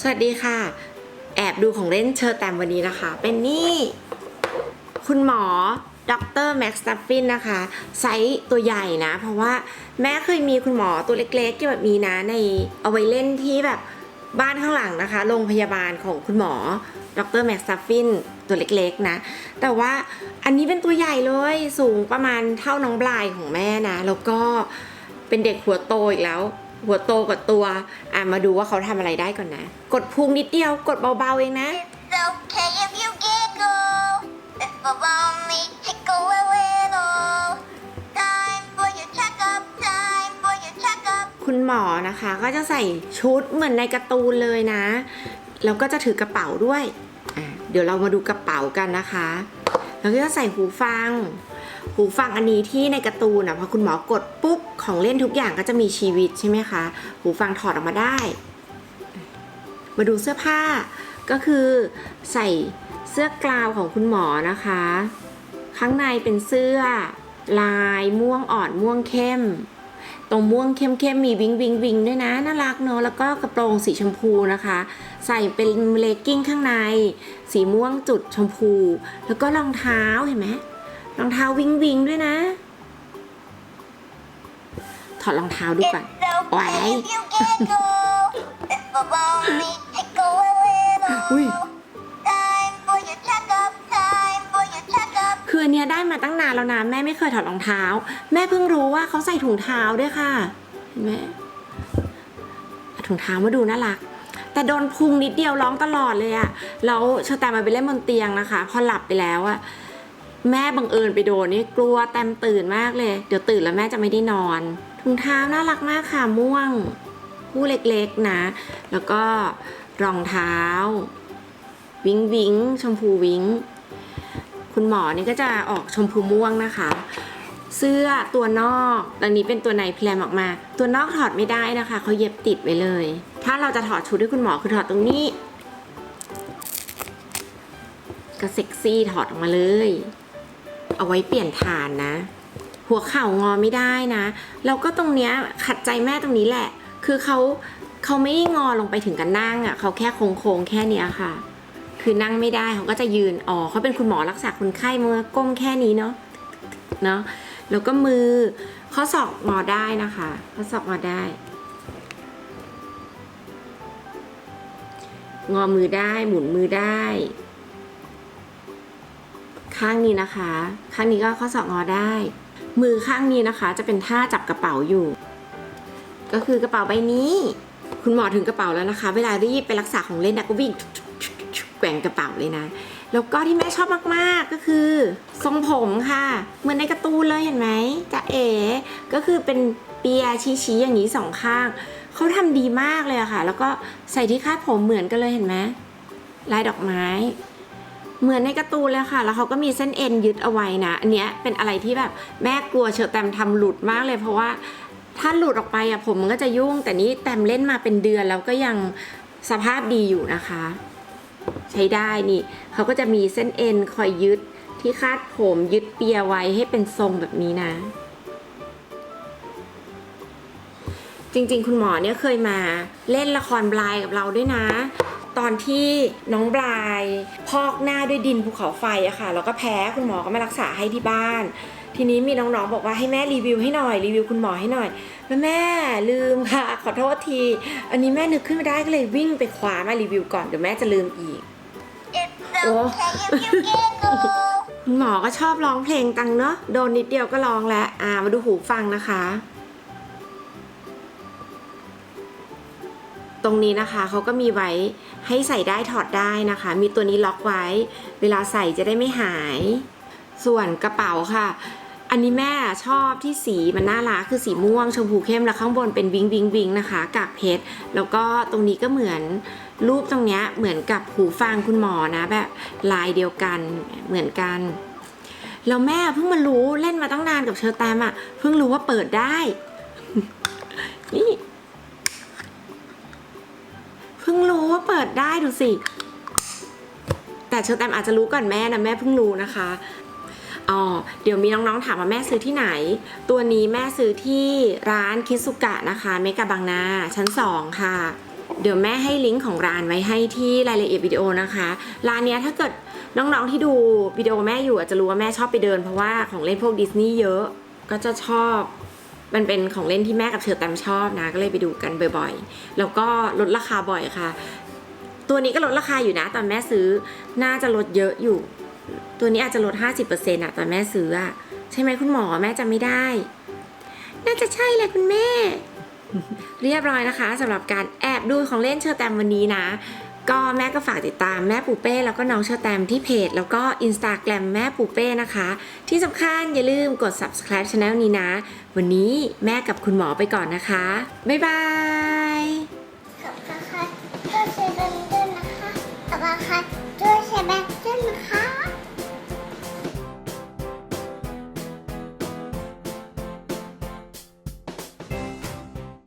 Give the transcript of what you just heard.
สวัสดีค่ะ แอบดูของเล่นเชอร์แตมวันนี้นะคะ เป็นนี่ คุณหมอดรแม็กซ์ตัฟฟินนะคะ ไซส์ตัวใหญ่นะ เพราะว่าแม่เคยมีคุณหมอตัวเล็กๆที่แบบนี้นะในเอาไว้เล่นที่แบบบ้านข้างหลังนะคะโรงพยาบาลของคุณหมอดรแม็กซ์ตัฟฟินตัวเล็กๆนะ แต่ว่าอันนี้เป็นตัวใหญ่เลยสูงประมาณเท่าน้องบลายของแม่นะ แล้วก็เป็นเด็กหัวโตอีกแล้ว หัวโตกว่าตัว อะมาดูว่าเขาทำอะไรได้ก่อนนะ กดพุงนิดเดียว กดเบาๆเองนะ It's okay if you giggle. If around me, tickle a little. Time for your checkup. Time for your checkup. คุณหมอนะคะ ก็จะใส่ชุดเหมือนในการ์ตูนเลยนะ แล้วก็จะถือกระเป๋าด้วย อะ เดี๋ยวเรามาดูกระเป๋ากันนะคะ แล้วก็จะใส่หูฟัง หูฟังอันนี้ที่ในการ์ตูนอะพอคุณหมอกดปุ๊บของเล่นทุกอย่างก็จะมีชีวิตใช่ไหมคะ หูฟังถอดออกมาได้ มาดูเสื้อผ้าก็คือใส่เสื้อกลาวของคุณหมอนะคะ ข้างในเป็นเสื้อลายม่วงอ่อนม่วงเข้ม ตรงม่วงเข้มๆมีวิงวิงวิงด้วยนะน่ารักเนอะแล้วก็กระโปรงสีชมพูนะคะ ใส่เป็นเลกกิ้งข้างใน สีม่วงจุดชมพู แล้วก็รองเท้าเห็นไหม รองเท้าวิงวิงด้วยนะ ถอดรองเท้าดูก่อน It's okay Why? if you giggle. If around me, tickle a little. อุ้ย Time for your checkup. Time for your checkup. คืออันเนี้ยได้มาตั้งนานแล้วนะแม่ไม่เคยถอดรองเท้า แม่เพิ่งรู้ว่าเขาใส่ถุงเท้าด้วยค่ะ เห็นไหมเอาถุงเท้ามาดูน่ารัก แต่โดนพุงนิดเดียวร้องตลอดเลยอะแล้วเชอแตมมาไปเล่นบนเตียงนะคะ พอหลับไปแล้วอะ แม่บังเอิญไปโดนนี่กลัวแตมตื่นมากเลย เดี๋ยวตื่นแล้วแม่จะไม่ได้นอน ถุงเท้าน่ารักมากค่ะม่วงคู่เล็กๆนะ แล้วก็รองเท้า วิงวิงชมพูวิงคุณหมอนี่ก็จะออกชมพูม่วงนะคะ เสื้อตัวนอกตอนนี้เป็นตัวในแพลมออกมา ตัวนอกถอดไม่ได้นะคะเขาเย็บติดไว้เลย ถ้าเราจะถอดชุดให้คุณหมอคือถอดตรงนี้ก็เซ็กซี่ถอดออกมาเลย เอาไว้เปลี่ยนฐานนะ หัวเข่างอไม่ได้นะ แล้วก็ตรงเนี้ยขัดใจแม่ตรงนี้แหละ คือเขาเขาไม่ได้งอลงไปถึงกันนั่งอะ่ะเขาแค่โค้งแค่เนี้ยค่ะ คือนั่งไม่ได้เขาก็จะยืนอ๋อเขาเป็นคุณหมอรักษาคนไข้มือก้มแค่นี้เนาะเนาะแล้วก็มือข้อศอกงอได้นะคะข้อศอกงอได้ งอมือได้หมุนมือได้ ข้างนี้นะคะ ข้างนี้ก็ข้อศอกงอได้ มือข้างนี้นะคะ จะเป็นท่าจับกระเป๋าอยู่ ก็คือกระเป๋าใบนี้ คุณหมอถึงกระเป๋าแล้วนะคะ เวลารีบไปรักษาของเล่นนะก็วิ่งแกว่งกระเป๋าเลยนะ แล้วก็ที่แม่ชอบมากๆก็คือ ทรงผมค่ะ เหมือนในการ์ตูนเลยเห็นไหมจะเอ๋ก็คือเป็นเปียชี้ๆอย่างนี้สองข้างเขาทำดีมากเลยอะค่ะ แล้วก็ใส่ที่คาดผมเหมือนกันเลยเห็นไหมลายดอกไม้ เหมือนในการ์ตูนเลยค่ะ แล้วเขาก็มีเส้นเอ็นยึดเอาไว้นะ อันเนี้ยเป็นอะไรที่แบบแม่กลัวเชอแตมทำหลุดมากเลยเพราะว่าถ้าหลุดออกไปอะผมมันก็จะยุ่ง แต่นี่แตมเล่นมาเป็นเดือนแล้วก็ยังสภาพดีอยู่นะคะ ใช้ได้นี่เขาก็จะมีเส้นเอ็นคอยยึดที่คาดผมยึดเปียไว้ให้เป็นทรงแบบนี้นะ จริงๆ คุณหมอเนี่ยเคยมาเล่นละครบลายกับเราด้วยนะ ตอนที่น้องบลายพอกหน้าด้วยดินภูเขาไฟอะค่ะแล้วก็แพ้คุณหมอก็มารักษาให้ที่บ้าน ทีนี้มีน้องๆบอกว่าให้แม่รีวิวให้หน่อยรีวิวคุณหมอให้หน่อยแล้วแม่ลืมค่ะ ขอโทษที อันนี้แม่นึกขึ้นมาได้ก็เลยวิ่งไปคว้ามารีวิวก่อนเดี๋ยวแม่จะลืมอีก It's okay if you giggle. คุณหมอก็ชอบร้องเพลงตังเนาะโดนนิดเดียวก็ร้องแล้วอ่ามาดูหูฟังนะคะ ตรงนี้นะคะเขาก็มีไว้ให้ใส่ได้ถอดได้นะคะ มีตัวนี้ล็อกไว้ เวลาใส่จะได้ไม่หาย ส่วนกระเป๋าค่ะ อันนี้แม่ชอบที่สีมันน่ารักคือสีม่วงชมพูเข้มแล้วข้างบนเป็นวิงวิงวิงนะคะกากเพชรแล้วก็ตรงนี้ก็เหมือนรูปตรงเนี้ยเหมือนกับหูฟังคุณหมอนะแบบลายเดียวกันเหมือนกันแล้วแม่เพิ่งมารู้เล่นมาตั้งนานกับเชอร์แตมอะเพิ่งรู้ว่าเปิดได้ นี่ งรู้ว่าเปิดได้ดูสิ แต่เชอร์แตมอาจจะรู้ก่อนแม่นะแม่เพิ่งรู้นะคะอ๋อเดี๋ยวมีน้องๆถามว่าแม่ซื้อที่ไหน ตัวนี้แม่ซื้อที่ร้านคิสุกะนะคะเมกาบางนาชั้นสองค่ะ เดี๋ยวแม่ให้ลิงก์ของร้านไว้ให้ที่รายละเอียดวิดีโอนะคะ ร้านเนี้ยถ้าเกิดน้องๆที่ดูวิดีโอแม่อยู่อาจจะรู้ว่าแม่ชอบไปเดินเพราะว่าของเล่นพวกดิสนีย์เยอะก็จะชอบ มันเป็นของเล่นที่แม่กับเชอแตมชอบนะ ก็เลยไปดูกันบ่อยๆ แล้วก็ลดราคาบ่อยค่ะ ตัวนี้ก็ลดราคาอยู่นะ ตอนแม่ซื้อน่าจะลดเยอะอยู่ ตัวนี้อาจจะลด 50%อนะตอนแม่ซื้ออะใช่ไหมคุณหมอแม่จำไม่ได้ น่าจะใช่เลยคุณแม่ เรียบร้อยนะคะสำหรับการแอบดูของเล่นเชอร์แตมวันนี้นะ ก็แม่ก็ฝากติดตามแม่ปูเป้ แล้วก็น้องเชอแตมที่เพจ แล้วก็ Instagram แม่ปูเป้นะคะ ที่สำคัญอย่าลืมกด subscribe channel นี้นะ วันนี้แม่กับคุณหมอไปก่อนนะคะ บ๊ายบาย